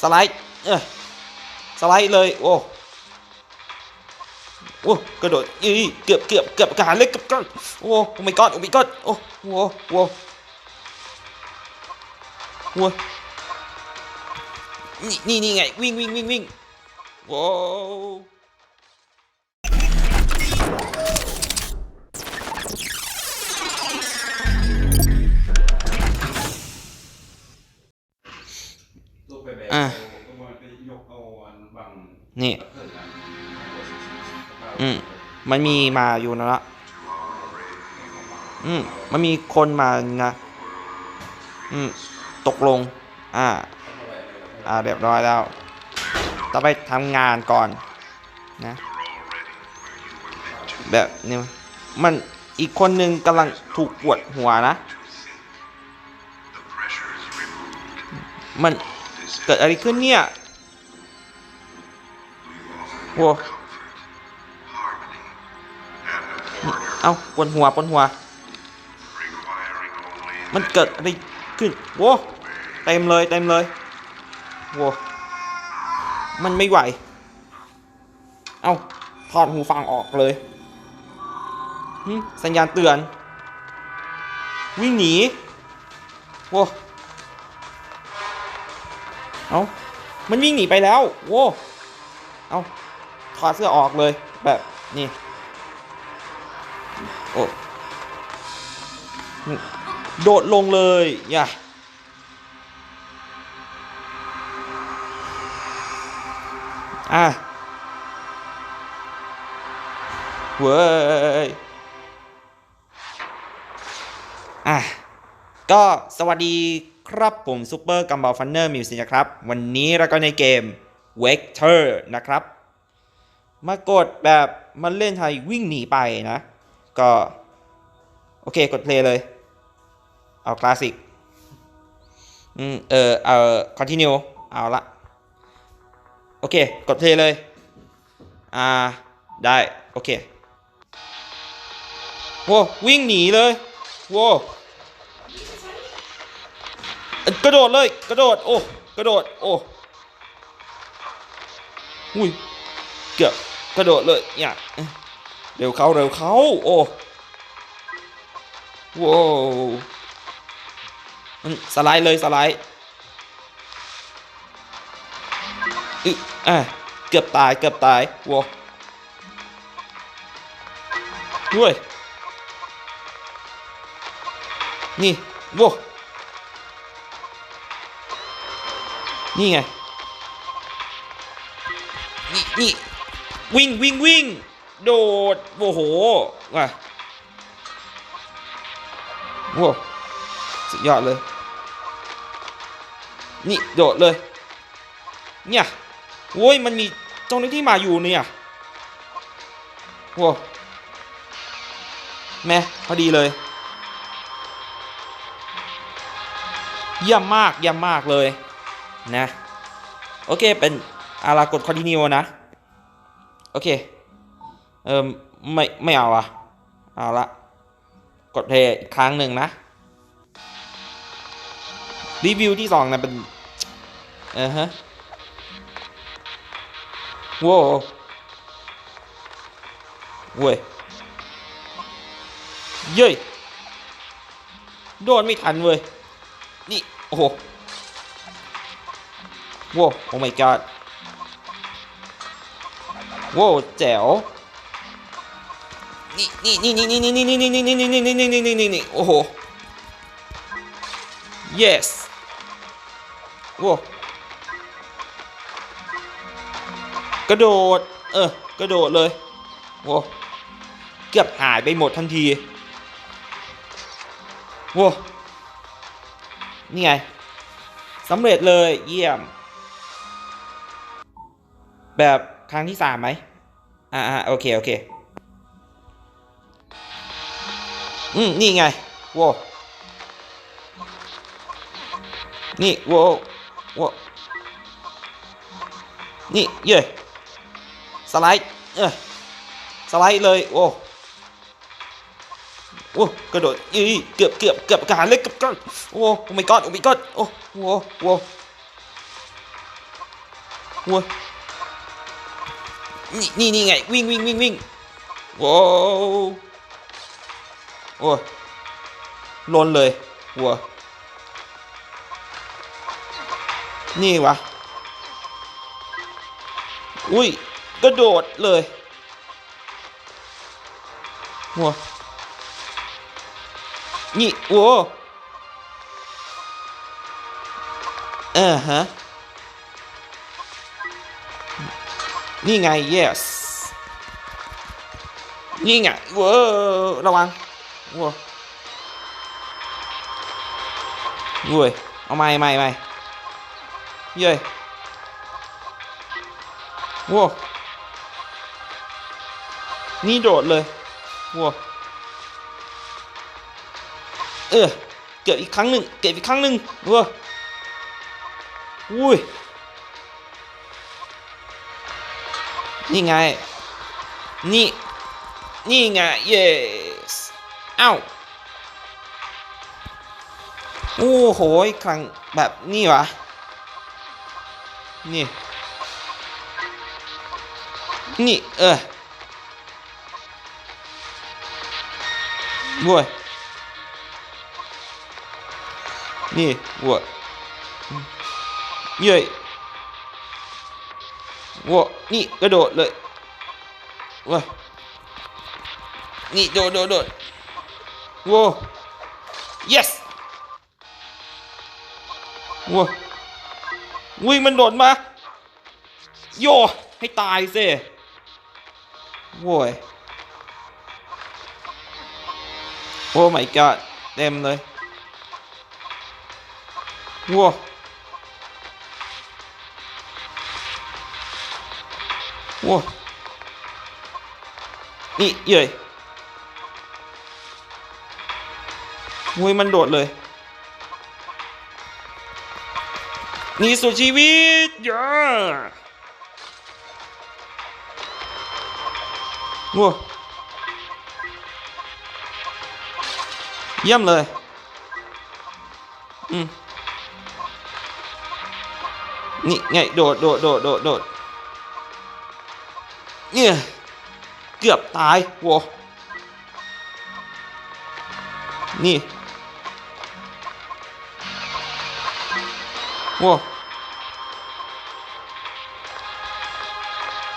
สไลด์เออสไลด์เลยโอ้โอ้กระโดดยี่เกือบเกือบเกือบกระหารเลยเกือบกันโอ้โอ้ my god โอ้ my god โอ้โหโอ้โหนี่นี่นี่ไงวิ่งวิ่งวิ่งวิ่งโว้ อะนี่ อืม มันมีมาอยู่นะละอืม มันมีคนมานะ อืม ตกลง อ่า อ่า เรียบร้อยแล้ว ต่อไปทำงานก่อน นะ แบบนี้มันอีกคนนึงกำลังถูกปวดหัวนะ มัน เกิดอะไรขึ้นเนี่ยโว้เอาปวดหัวปวดหัว มันเกิดอะไรขึ้นโว้เต็มเลยเต็มเลยโว้มันไม่ไหว เอาถอดหูฟังออกเลย สัญญาณเตือน วิ่งหนี โว้ เอามันวิ่งหนีไปแล้วโว้เอาถอดเสื้อออกเลยแบบนี้โอ้โดดลงเลยอย่าอะเว้ยอะก็สวัสดี ครับผมซูเปอร์กัมบอลฟันเนอร์มิวสิกนะครับ วันนี้เราก็ในเกม Vector นะครับ มากดแบบมันเล่นไทยวิ่งหนีไปนะ ก็ โอเคกดเพลย์เลย เอาคลาสสิกอืมเออเอา continue เอาละ โอเค กดเพลย์เลย อ่า ได้ โอเคโว้วิ่งหนีเลยโว้ กระโดดเลย กระโดด โอ้ กระโดด โอ้อุ้ย เกือบกระโดดเลยเนี่ยเร็วเขาเร็วเขาโอ้โว้วสไลด์เลยสไลด์อึอะเกือบตายเกือบตายโว้ด้วยนี่โว้ นี่ไง นี่นี่วิ่งวิ่งวิ่ง โดด โอ้โหว่ะโว้สุดยอดเลย นี่โดดเลย เนี่ยโว้ยมันมีเจ้าหน้าที่มาอยู่เนี่ยโว้แม่พอดีเลย เยี่ยมมากเยี่ยมมากเลย นะ โอเค เป็นอารากด continue นะ โอเค เออไม่ ไม่เอาอะเอาละ กดเพลย์อีกครั้งหนึ่งนะ รีวิวที่สองนะเป็น เออฮะโว้วเว้ย เย้ย โดนไม่ทันเว้ย นี่ โอ้โห โว้โอ้ my god โว้แจ๋วนี่นี่นี่นี่นี่นี่นี่นี่นี่นี่นี่นี่นี่นี่นี่นี่โอ้โห yes โว้กระโดด เออกระโดดเลยว้เกือบหายไปหมดทันทีว้นี่ไงสำเร็จเลยเยี่ยม แบบครั้งที่สามไหมอ่าอ่าโอเค โอเค อืม นี่ไงโว้นี่โว้โว้นี่ เย่สไลด์ เออสไลด์เลยโอ้โอ้กระโดดยี่เกือบเกือบเกือบกระหารเลยเกือบกันโอ้โอ้ my god โอ้ my god โอ้โว้โว้วัว นี่นี่นี่ไงวิ่งวิ่งวิ่งวิ่งโว้วโอ้ลนเลยวัวนี่วะ อุ้ยกระโดดเลยวัวนี่โว้เออฮะ นี่ไง yes นี่ไงเว้อระวังวัวเว้ยเอาไม่ไม่ไม่เย้ยวัวนี่โดดเลยวัวเออเก็บอีกครั้งหนึ่งเก็บอีกครั้งหนึ่งวัวอุ้ย นี่ไง นี่ นี่ไง yes เอ้า โอ้โหครั้งแบบนี่วะ นี่ นี่ เออบัวนี่บัวเย้ วัวนี่กระโดดเลยว้านี่โดดโดดโดดวัว yes วัววิ่งมันโดดมา โย ให้ตายสิโว้ยโอ้ my god เต็มเลยวั วโว้นี่เย้ยมวยมันโดดเลย นี่สุดชีวิตเย่าโว้เยี่ยมเลย อืม นี่ไงโดดโดดโดดโดดโดด เนี่ยเกือบตายโวนี่โว้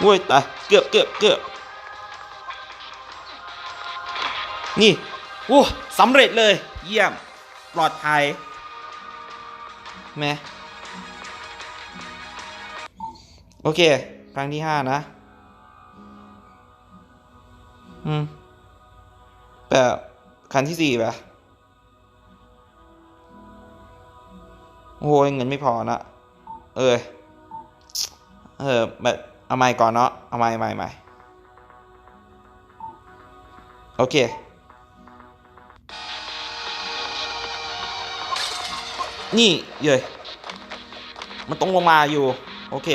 โว้ยตายเกือบเกือบเกือบนี่โว้สำเร็จเลย เยี่ยม ปลอดภัยแม่โอเค ครั้งที่ห้านะ อืม แบบคันที่สี่ปะโอ้ยเงินไม่พอนะ เออ เออแบบเอาใหม่ก่อนเนาะ เอาใหม่ใหม่ใหม่โอเค นี่เย้ยมันต้องลงมาอยู่ โอเค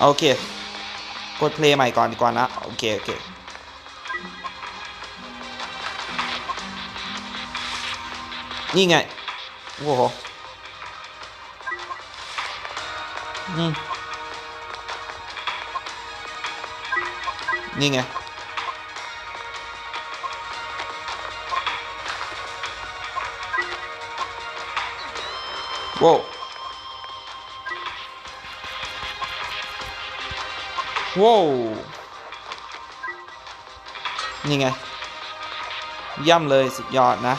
โอเค กดเพลย์ใหม่ก่อนดีกว่านะ โอเค โอเค นี่ไง โอ้โหอืมนี่ไง โว้ ว้าวนี่ไงย่ำเลยสุดยอดนะ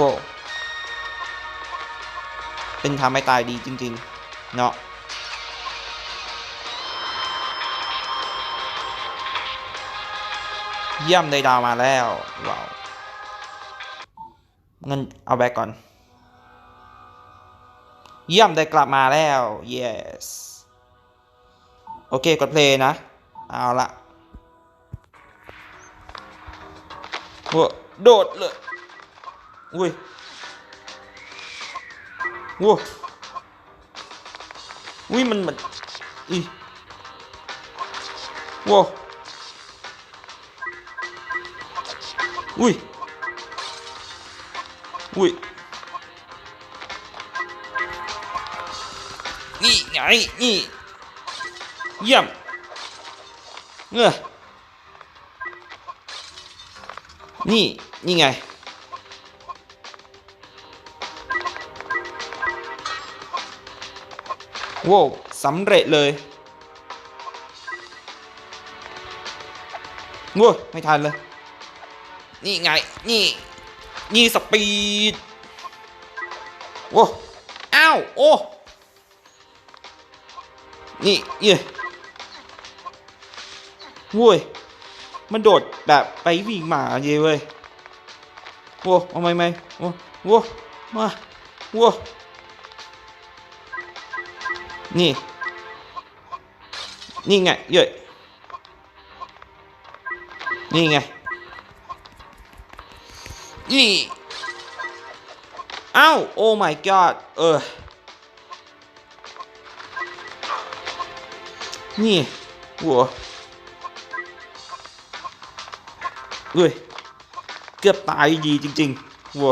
ว้าวเป็นทำให้ตายดีจริง ๆ เนาะเยี่ยมได้ดาวมาแล้วว้าวเงินเอาแบกก่อน เยี่ยมได้กลับมาแล้ว yes โอเค กดเพลย์นะ เอาละโว้โดดเลยอุ้ยโว้อุ้ยมันมันอีโว้อุ้ยอุ้ย นี่ไงนี่ เยี่ยมเออนี่ นี่ไง โว้วสำเร็จเลยโว้ไม่ทันเลย นี่ไง นี่ นี่สปีด โว้อ้าว โอ้ นี่เย่โว้ยมันโดดแบบไปวิ่งหมาเย่เว้ยโว้เอาไหมไหมโว้โว้มาโว้นี่ นี่ไงเย่นี่ไง นี่ อ้าว โอ้ my god เออ นี่หัวเฮ้ย เกือบตายดีจริงๆวัว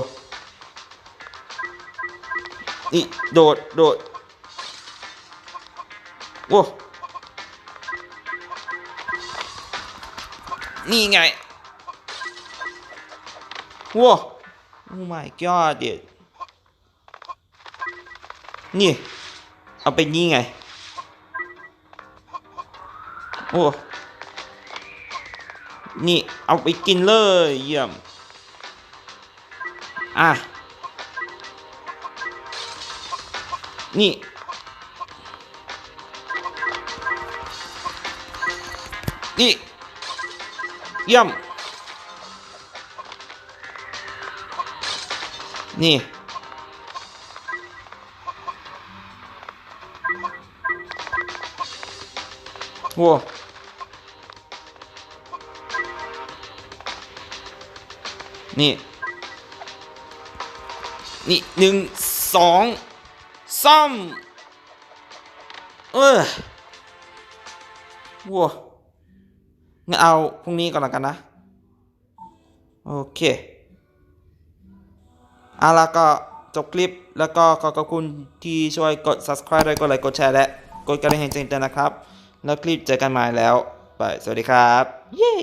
นี่ โดด โดดวัวนี่ไงวัว oh my god เด็ดนี่ เอาไปนี่ไง โอ้นี่เอาไปกินเลยเยี่ยม อะ นี่ นี่ เยี่ยม นี่ โว้ นี่ นี่หนึ่งสองสามเออวัวงั้นเอาพรุ่งนี้ก่อนละกันนะ โอเคเอาละก็จบคลิปแล้วก็ขอขอบคุณที่ช่วยกด subscribe ด้วยกดไลค์กดแชร์และกดกระดิ่งแจ้งเตือนนะครับ แล้วคลิปเจอกันใหม่แล้ว ไป สวัสดีครับ เย้